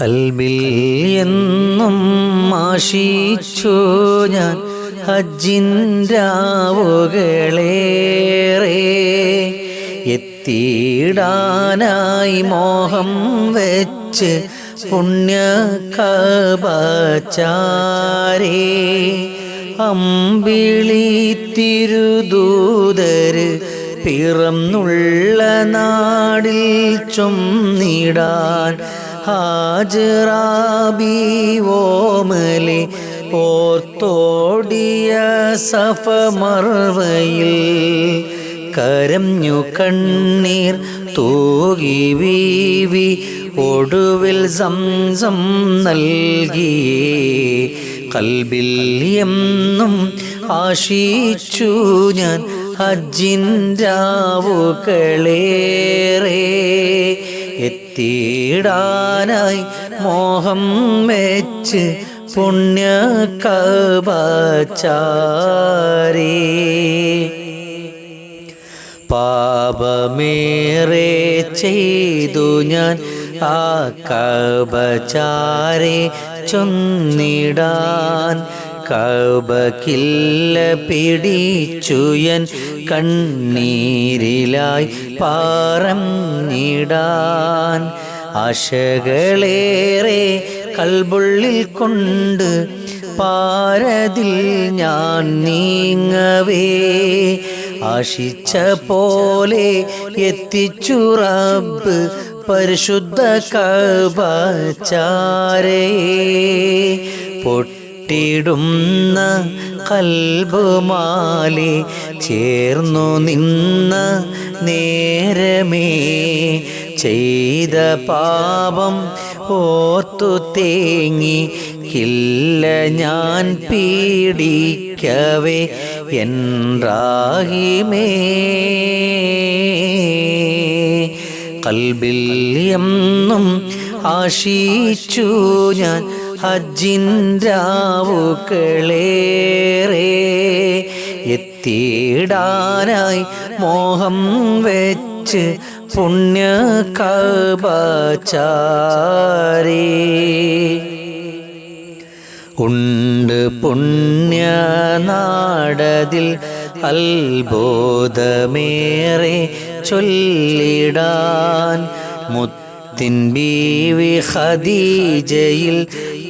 കൽബിൽ എന്നും ആശിച്ചു ഞാൻ ഹജ്ജിൻരാവുകളേറെ എത്തിയിടാനായി മോഹം വെച്ച് പുണ്യ കബചാരേ അമ്പിളി തിരുദൂതര് പിറന്നുള്ള നാടിൽ ചൊന്നിടാൻ ഹാജറാബി ഓർത്തോടിയ സഫ സഫമർവയിൽ കരഞ്ഞു കണ്ണീർ തൂകി വീവി ഒടുവിൽ സംസം നൽകിയേ. കൽബിൽ എന്നും ആശിച്ചു ഞാൻ ഹജ്ജിൻരാവുകളേറെ എത്തിയിടാനായി മോഹം വെച്ച് പുണ്യ കബാചാരേ പാപമേറെ ചെയ്തു ഞാൻ ആ കബചാരെ ചൊന്നിടാൻ കബക്കില്ല പിടിച്ചുയൻ കണ്ണീരിലായി പാറന്നിടാൻ ആശകളേറെ കൽബുള്ളിൽ കൊണ്ട് പാരതിൽ ഞാൻ നീങ്ങവേ. ആശിച്ച പോലെ എത്തിച്ചു റബ്ബ് പരിശുദ്ധ കബാചാരേ പൊട്ടിടുന്ന കൽബുമാലി ചേർന്നു നിന്ന നേരമേ ചെയ്ത പാപം ഓർത്തു തേങ്ങി കില്ല ഞാൻ പീഡിക്കവേ കൽബിൽ എന്നും ആശിച്ചു ഞാൻ ഹജ്ജിൻരാവുകളേറെ എത്തിയിടാനായി മോഹം വെച്ച് പുണ്യ കബാചാരേ ഉണ്ട് പുണ്യ നാടതിൽ അത്ഭുതമേറെ ചൊല്ലിടാൻ മുത്തിൻ ബീവി ഖദീജയിൽ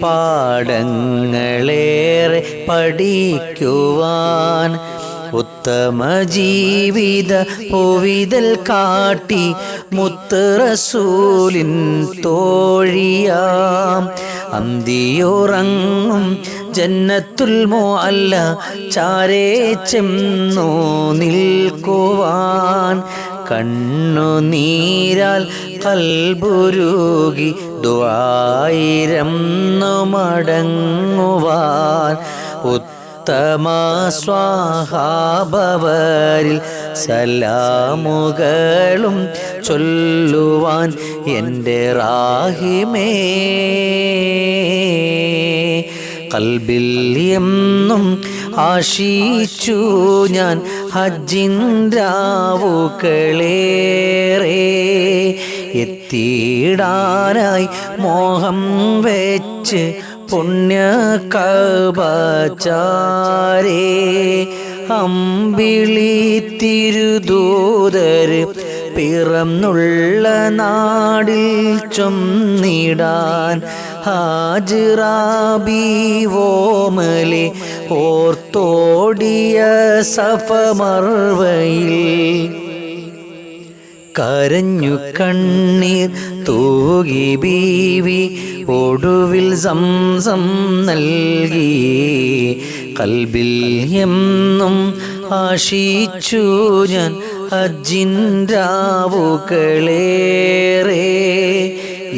പാഠങ്ങളേറെ പഠിക്കുവാൻ ഉത്തമ ജീവിത പോവിതൽ കാട്ടി മുത്തറസൂലിൻ തോഴിയാം. അന്തിയുറങ്ങും ജന്നത്തുൽ മോ അല്ല ചാരേ ചെന്നു നിൽക്കുവാൻ കണ്ണുനീരാൽ കൽബുരുകി ദ്വായിരം മടങ്ങുവാൻ ഉത്തമ സ്വാഹാബവരിൽ സലാമുകളും ചൊല്ലുവാൻ എന്റെ റാഹിമേ. കൽബിൽ എന്നും ആശിച്ചു ഞാൻ ഹജ്ജിൻരാവുകളേറെ എത്തിയിടാനായി മോഹം വെച്ച് പുണ്യ കബാചാരേ അമ്പിളി തിരുദൂതര് പിറന്നുള്ള നാടിൽ ചൊന്നിടാൻ ഹാജിറാബി ഓമലി ഓർത്തോടിയ സഫമർവയിൽ കരഞ്ഞു കണ്ണീർ തൂകി ബീവി ഒടുവിൽ സംസം നൽകി. കൽബിൽ എന്നും ആശിച്ചു ഞാൻ അജിന്റാവുകളേറെ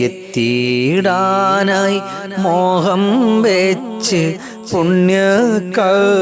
എത്തിയിടാനായി മോഹം വെച്ച് പുണ്യ കബാചാരേ